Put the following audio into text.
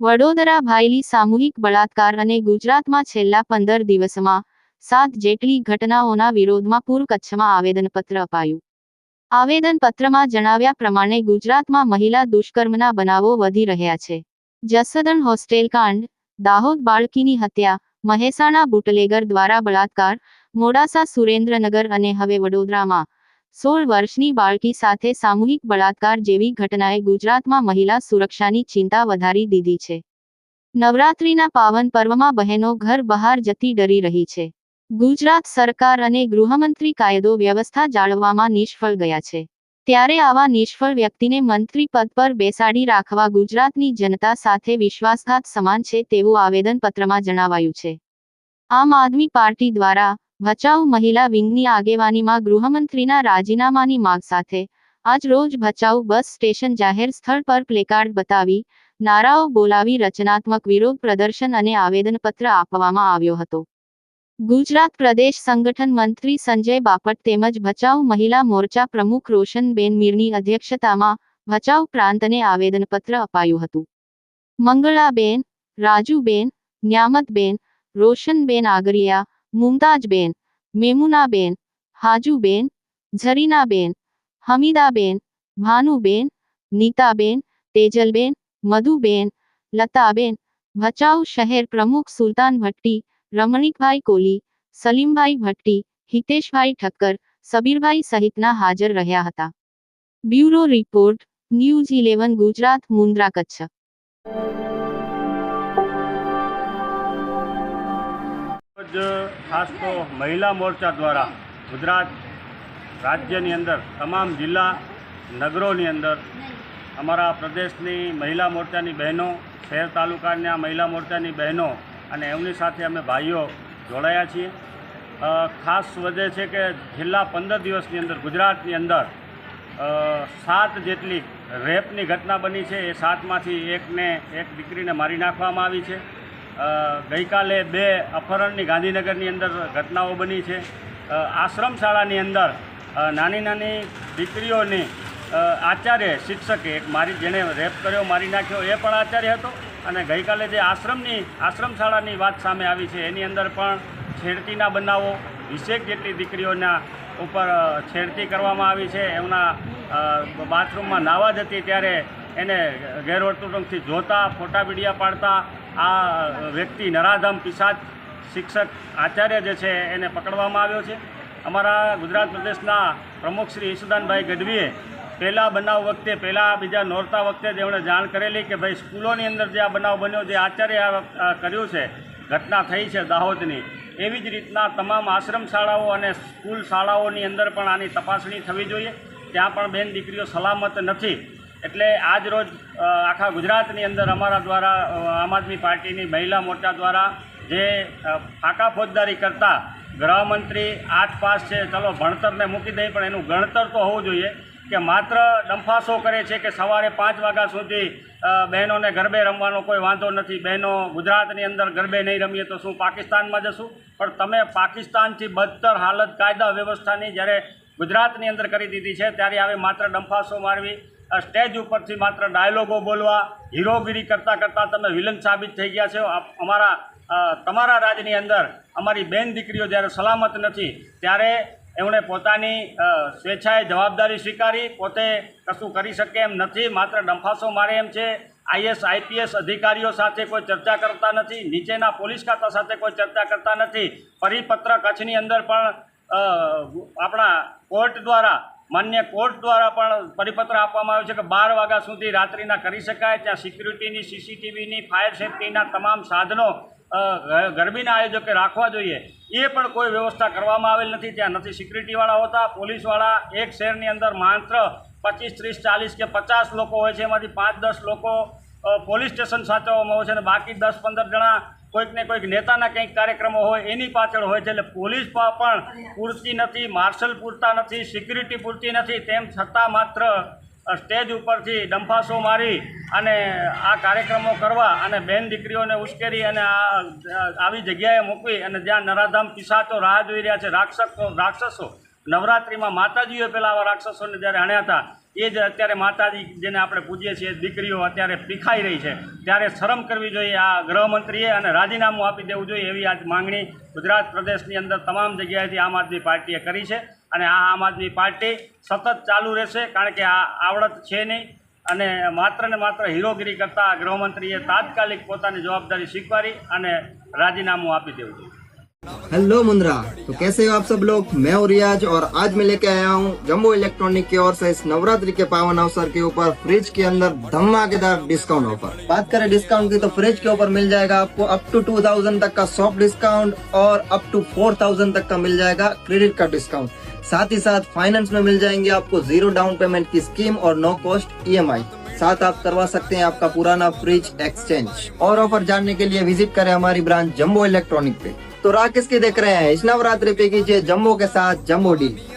વડોદરા ભાયલી સામૂહિક બળાત્કાર અને ગુજરાતમાં છેલ્લા પંદર દિવસમાં સાત જેટલી ઘટનાઓના વિરોધમાં પૂર્વ કચ્છમાં આવેદનપત્ર અપાયું. આવેદનપત્રમાં જણાવ્યા પ્રમાણે ગુજરાતમાં મહિલા દુષ્કર્મના બનાવો વધી રહ્યા છે. જસદણ હોસ્ટેલ કાંડ, દાહોદ બાળકીની હત્યા, મહેસાણા બુટલેગર દ્વારા બળાત્કાર મોડાસા સુરેન્દ્રનગર અને હવે વડોદરામાં. સોળ વર્ષની બાળકી સાથે સામૂહિક બળાત્કાર જેવી ઘટનાએ ગુજરાતમાં મહિલા સુરક્ષાની ચિંતા વધારી દીધી છે. નવરાત્રીના પાવન પર્વમાં બહેનો ઘર બહાર જતી ડરી રહી છે. ગુજરાત સરકાર અને ગૃહમંત્રી કાયદો વ્યવસ્થા જાળવવામાં નિષ્ફળ ગયા છે. ત્યારે આવા નિષ્ફળ વ્યક્તિને મંત્રી પદ પર બેસાડી રાખવા ગુજરાતની જનતા સાથે વિશ્વાસઘાત સમાન છે તેવું આવેદનપત્રમાં જણાવાયું છે. આમ આદમી પાર્ટી દ્વારા ભચાઉ મહિલા વિંગની આગેવાનીમાં ગૃહમંત્રીના રાજીનામાની માગ સાથે આજ ભચાઉ બસ સ્ટેશન જાહેર સ્થળ પર પ્લેકાર્ડ બતાવી નારાઓ બોલાવી રચનાત્મક વિરોધ પ્રદર્શન અને આવેદનપત્ર આપવામાં આવ્યો હતો. ગુજરાત પ્રદેશ સંગઠન મંત્રી સંજય બાપટ તેમજ ભચાઉ મહિલા મોરચા પ્રમુખ રોશનબેન મીરની અધ્યક્ષતામાં ભચાઉ પ્રાંતને આવેદનપત્ર અપાયું હતું. મંગળાબેન, રાજુબેન, ન્યામતબેન, રોશનબેન આગરિયા મુમતાજબેન, મેમુનાબેન, હાજુબેન, ઝરીનાબેન, હમીદાબેન, ભાનુબેન, નીતાબેન, તેજલબેન, મધુબેન, લતાબેન, ભચાઉ શહેર પ્રમુખ સુલતાન ભટ્ટી, રમણીકભાઈ કોલી, સલીમભાઈ ભટ્ટી, હિતેશભાઈ ઠક્કર, સબીરભાઈ સહિતના હાજર રહ્યા હતા. Bureau report, news eleven Gujarat, Mundra Kutch. જ ખાસ તો મહિલા મોરચા દ્વારા ગુજરાત રાજ્યની અંદર, તમામ જિલ્લા નગરોની અંદર અમારા પ્રદેશની મહિલા મોરચાની બહેનો, શહેર તાલુકાના મહિલા મોરચાની બહેનો અને એમની સાથે અમે ભાઈઓ જોડાયા છીએ. ખાસ વધે છે કે છેલ્લા પંદર દિવસની અંદર ગુજરાતની અંદર સાત જેટલી રેપની ઘટના બની છે, એ સાતમાંથી એકને એક દીકરીને મારી નાખવામાં આવી છે. ગઈકાલે બે અપહરણની ગાંધીનગરની અંદર ઘટનાઓ બની છે. આશ્રમ શાળાની અંદર નાની નાની દીકરીઓની આચાર્ય, શિક્ષકે એક મારી જેણે રેપ કર્યો, મારી નાખ્યો, એ પણ આચાર્ય હતો. અને ગઈકાલે જે આશ્રમની આશ્રમ શાળાની વાત સામે આવી છે, એની અંદર પણ છેડતીના બનાવો વીસેક જેટલી દીકરીઓના ઉપર છેડતી કરવામાં આવી છે. એમના બાથરૂમમાં નાવા જતી ત્યારે એને ગેરવર્તણૂકથી જોતા ફોટા વિડીયા પાડતા, આ વ્યક્તિ નરાધમ, પિશાચ શિક્ષક આચાર્ય જે છે એને પકડવામાં આવ્યો છે. અમારા ગુજરાત પ્રદેશના પ્રમુખ શ્રી ઈશુદાનભાઈ ગઢવીએ પહેલાં બનાવ વખતે, પહેલાં બીજા નોરતા વખતે જ એમણે જાણ કરેલી કે ભાઈ, સ્કૂલોની અંદર જે આ બનાવ બન્યો, જે આચાર્ય કર્યું છે, ઘટના થઈ છે દાહોદની, એવી જ રીતના તમામ આશ્રમ શાળાઓ અને સ્કૂલ શાળાઓની અંદર પણ આની તપાસણી થવી જોઈએ. ત્યાં પણ બેન દીકરીઓ સલામત નથી. એટલે આજ રોજ આખા ગુજરાતની અંદર અમારા દ્વારા આમ આદમી પાર્ટીની મહિલા મોરચા દ્વારા જે ફાંકા ફોજદારી કરતા ગૃહમંત્રી આઠ પાસ છે, ચલો ભણતરને મૂકી દઈએ પણ એનું ગણતર તો હોવું જોઈએ કે માત્ર ડંફાસો કરે છે કે સવારે પાંચ વાગ્યા સુધી બહેનોને ગરબે રમવાનો કોઈ વાંધો નથી. બહેનો ગુજરાતની અંદર ગરબે નહીં રમીએ તો શું પાકિસ્તાનમાં જશું? પણ તમે પાકિસ્તાનથી બદતર હાલત કાયદા વ્યવસ્થાની જ્યારે ગુજરાતની અંદર કરી દીધી છે. ત્યારે આવે માત્ર ડંફાસો મારવી સ્ટેજ ઉપરથી માત્ર ડાયલોગો બોલવા, હીરોગીરી કરતાં કરતાં તમે વિલન સાબિત થઈ ગયા છો. અમારા તમારા રાજની અંદર અમારી બેન દીકરીઓ જ્યારે સલામત નથી, ત્યારે એમણે પોતાની સ્વેચ્છાએ જવાબદારી સ્વીકારી, પોતે કશું કરી શકે એમ નથી, માત્ર ડંફાસો મારે એમ છે. આઈએસ, આઈપીએસ અધિકારીઓ સાથે કોઈ ચર્ચા કરતા નથી, નીચેના પોલીસ ખાતા સાથે કોઈ ચર્ચા કરતા નથી. પરિપત્ર કચ્છની અંદર પણ આપણા કોર્ટ દ્વારા, માન્ય કોર્ટ દ્વારા પણ પરિપત્ર આપવામાં આવ્યો છે કે બાર વાગ્યા સુધી રાત્રિના કરી શકાય. ત્યાં સિક્યુરિટીની સીસીટીવીની ફાયર સેફટીના તમામ સાધનો ગરમીના આયોજકે રાખવા જોઈએ. એ પણ કોઈ વ્યવસ્થા કરવામાં આવેલ નથી. ત્યાં નથી સિક્યુરિટીવાળા હોતા. પોલીસવાળા એક શહેરની અંદર માત્ર પચીસ, ત્રીસ, ચાલીસ કે પચાસ લોકો હોય છે. એમાંથી પાંચ, દસ લોકો પોલીસ સ્ટેશન સાચવવામાં આવે છે અને બાકી દસ, પંદર જણા કોઈક ને કોઈક નેતાના કંઈક કાર્યક્રમો હોય, એની પાછળ હોય છે. એટલે પોલીસ પણ પૂરતી નથી, માર્શલ પૂરતા નથી, સિક્યુરિટી પૂરતી નથી. તેમ છતાં માત્ર સ્ટેજ ઉપરથી ડંફાસો મારી અને આ કાર્યક્રમો કરવા અને બેન દીકરીઓને ઉશ્કેરી અને આવી જગ્યાએ મૂકવી અને જ્યાં નરાધામ પિસાચો રાહ જોઈ રહ્યા છે રાક્ષસો રાક્ષસો. નવરાત્રિમાં માતાજીઓ પહેલાં આવા રાક્ષસોને જ્યારે હણ્યા હતા એ જ અત્યારે માતાજી જેને આપણે પૂજીએ છીએ, દીકરીઓ અત્યારે પીખાઈ રહી છે. ત્યારે શરમ કરવી જોઈએ આ ગૃહમંત્રીએ અને રાજીનામું આપી દેવું જોઈએ એવી આજ માંગણી ગુજરાત પ્રદેશની અંદર તમામ જગ્યાએથી આમ આદમી પાર્ટીએ કરી છે. અને આ આમ આદમી પાર્ટી સતત ચાલુ રહેશે, કારણ કે આ આવડત છે નહીં. અને માત્ર ને માત્ર હીરોગીરી કરતાં ગૃહમંત્રીએ તાત્કાલિક પોતાની જવાબદારી સ્વીકારી અને રાજીનામું આપી દેવું જોઈએ. हेलो मुंद्रा तो कैसे हो आप सब लोग? मैं हूँ रियाज और आज मैं लेके आया हूँ जम्बो इलेक्ट्रॉनिक की ओर से इस नवरात्रि के पावन अवसर के ऊपर फ्रिज के अंदर धमाकेदार डिस्काउंट ऑफ़र। बात करें डिस्काउंट की तो फ्रिज के ऊपर मिल जाएगा आपको अप टू टू थाउज़ेंड तक का सॉफ्ट डिस्काउंट और अप टू फोर थाउज़ेंड तक का मिल जाएगा क्रेडिट का डिस्काउंट साथ ही साथ फाइनेंस में मिल जाएँगे आपको ज़ीरो डाउन पेमेंट की स्कीम और नो कॉस्ट ईएमआई साथ आप करवा सकते हैं आपका पुराना फ्रिज एक्सचेंज और ऑफ़र जानने के लिए विज़िट करें हमारी ब्रांच जम्बो इलेक्ट्रॉनिक पे। तो राह किसकी देख रहे हैं इस नवरात्रि पे कीजिए जम्बो के साथ जम्बो डील